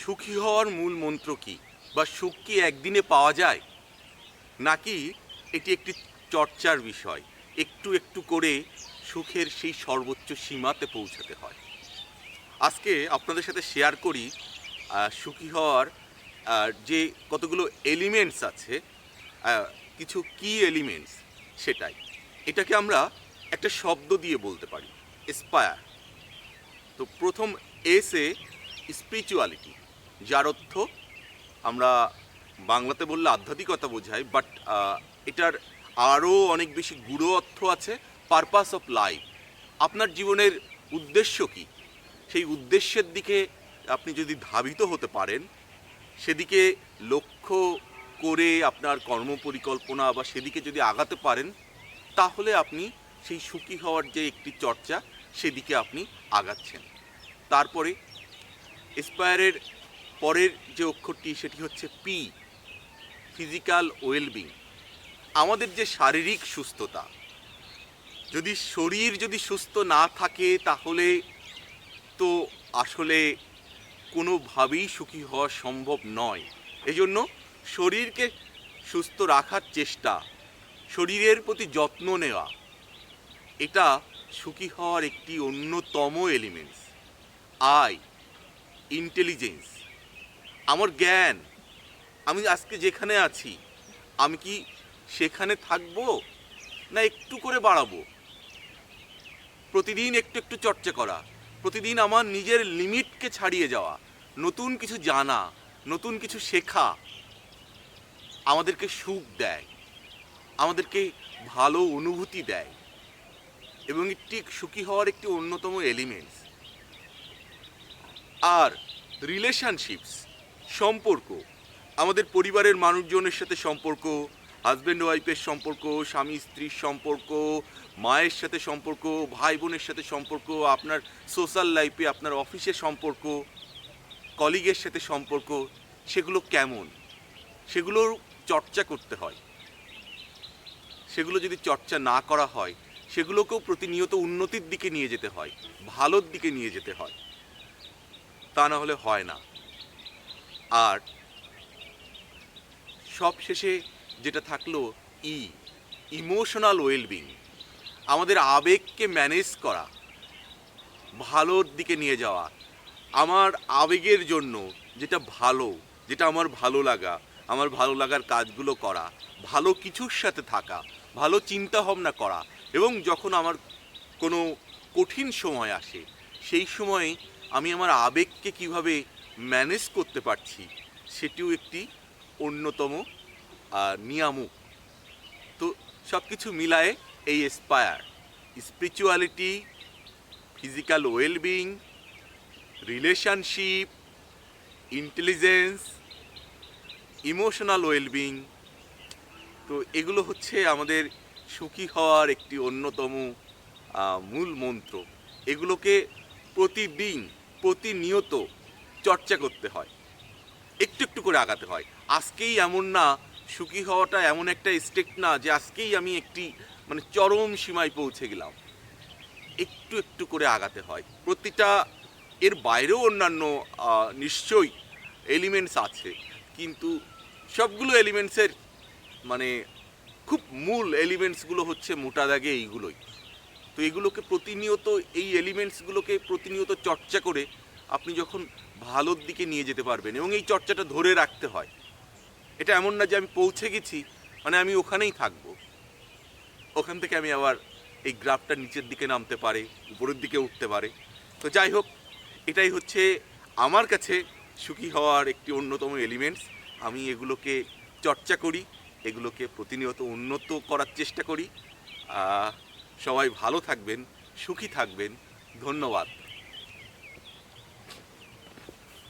সুখী হওয়ার মূল মন্ত্র কি? বা সুখ কি একদিনে পাওয়া যায়? নাকি এটি একটি চর্চার বিষয়? একটু একটু করে সুখের সেই সর্বোচ্চ সীমাতে পৌঁছাতে হয়। আজকে আপনাদের সাথে শেয়ার করি সুখী হওয়ার যে কতগুলো এলিমেন্টস আছে কিছু কি এলিমেন্টস সেটাই। এটাকে আমরা একটা শব্দ দিয়ে বলতে পারি এসপায়ার তো প্রথম এসে স্পিরিচুয়ালিটি যার অর্থ আমরা বাংলাতে বললে আধ্যাত্মিকতা বোঝাই বাট এটার আরও অনেক বেশি গূঢ় অর্থ আছে পারপাস অফ লাইফ আপনার জীবনের উদ্দেশ্য কি? সেই উদ্দেশ্যের দিকে আপনি যদি ধাবিত হতে পারেন, সেদিকে লক্ষ্য করে আপনার কর্মপরিকল্পনা বা সেদিকে যদি আগাতে পারেন, তাহলে আপনি সেই সুখী হওয়ার যে একটি চর্চা, সেদিকে আপনি আগাচ্ছেন। তারপরে এসপায়ারের পরের যে অক্ষরটি, সেটি হচ্ছে পি ফিজিক্যাল ওয়েলবিং আমাদের যে শারীরিক সুস্থতা, যদি শরীর যদি সুস্থ না থাকে, তাহলে তো আসলে কোনোভাবেই সুখী হওয়া সম্ভব নয়। এজন্য শরীরকে সুস্থ রাখার চেষ্টা, শরীরের প্রতি যত্ন নেওয়া, এটা সুখী হওয়ার একটি অন্যতম এলিমেন্টস আই ইন্টেলিজেন্স আমার জ্ঞান। আমি আজকে যেখানে আছি, আমি কি সেখানে থাকব, না একটু করে বাড়াবো? প্রতিদিন একটু একটু চর্চা করা, প্রতিদিন আমার নিজের লিমিটকে ছাড়িয়ে যাওয়া, নতুন কিছু জানা, নতুন কিছু শেখা, আমাদেরকে সুখ দেয়, আমাদেরকে ভালো অনুভূতি দেয়, এবং একটি সুখী হওয়ার একটি অন্যতম এলিমেন্টস আর রিলেশনশিপস সম্পর্ক। আমাদের পরিবারের মানুষজনের সাথে সম্পর্ক হাজব্যান্ড ওয়াইফের সম্পর্ক, স্বামী স্ত্রীর সম্পর্ক, মায়ের সাথে সম্পর্ক, ভাই বোনের সাথে সম্পর্ক, আপনার সোশ্যাল লাইফে আপনার অফিসের সম্পর্ক কলিগের সাথে সম্পর্ক, সেগুলো কেমন? সেগুলোর চর্চা করতে হয়। সেগুলো যদি চর্চা না করা হয়, সেগুলোকেও প্রতিনিয়ত উন্নতির দিকে নিয়ে যেতে হয়, ভালোর দিকে নিয়ে যেতে হয়। তা না হলে হয় না। আর সব শেষে যেটা থাকল ই ইমোশনাল ওয়েলবিং আমাদের আবেগকে ম্যানেজ করা, ভালোর দিকে নিয়ে যাওয়া। আমার আবেগের জন্য যেটা ভালো, যেটা আমার ভালো লাগা, আমার ভালো লাগার কাজগুলো করা, ভালো কিছুর সাথে থাকা, ভালো চিন্তা ভাবনা করা এবং যখন আমার কোনো কঠিন সময় আসে, সেই সময়ে আমি আমার আবেগকে কীভাবে ম্যানেজ করতে পারছি, সেটিও একটি অন্যতম নিয়ামক। তো সব কিছু মিলায়ে এই aspire spirituality physical wellbeing relationship intelligence emotional wellbeing তো এগুলো হচ্ছে আমাদের সুখী হওয়ার একটি অন্যতম মূল মন্ত্র। এগুলোকে প্রতিদিন, প্রতিনিয়ত চর্চা করতে হয়। একটু একটু করে আগাতে হয়। আজকেই এমন না, সুখী হওয়াটা এমন একটা স্টেট না যে আজকেই আমি একটি মানে চরম সীমায় পৌঁছে গেলাম। একটু একটু করে আগাতে হয়। প্রতিটা, এর বাইরেও অন্যান্য নিশ্চয়ই এলিমেন্টস আছে। কিন্তু সবগুলো এলিমেন্টসের মানে খুব মূল এলিমেন্টসগুলো হচ্ছে মোটা দাগে এইগুলোই। তো এগুলোকে প্রতিনিয়ত, এই এলিমেন্টসগুলোকে প্রতিনিয়ত চর্চা করে আপনি যখন ভালোর দিকে নিয়ে যেতে পারবেন এবং এই চর্চাটা ধরে রাখতে হয়, এটা এমন না যে আমি পৌঁছে গেছি মানে আমি ওখানেই থাকব। ওখান থেকে আমি আবার এই গ্রাফটা নিচের দিকে নামতে পারে, উপরের দিকে উঠতে পারে। তো যাই হোক, এটাই হচ্ছে আমার কাছে সুখী হওয়ার একটি অন্যতম এলিমেন্টস আমি এগুলোকে চর্চা করি, এগুলোকে প্রতিনিয়ত উন্নত করার চেষ্টা করি। সবাই ভালো থাকবেন, সুখী থাকবেন। ধন্যবাদ।